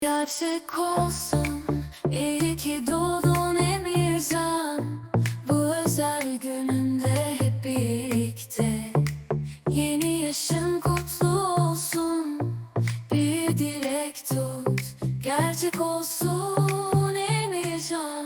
Gerçek olsun İyi ki doğdun Emircan. Bu özel gününde hep birlikte. Yeni yaşın kutlu olsun. Bir dilek tut Gerçek olsun Emircan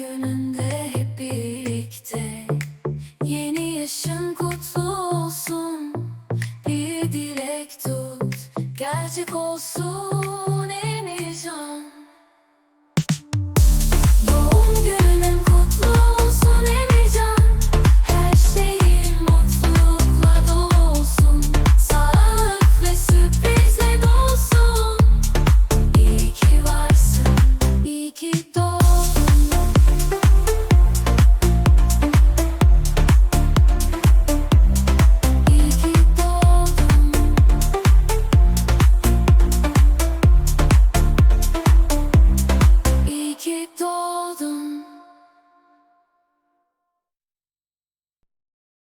gününde hep birlikte. Yeni yaşın kutlu olsun. Bir dilek tut. Gerçek olsun.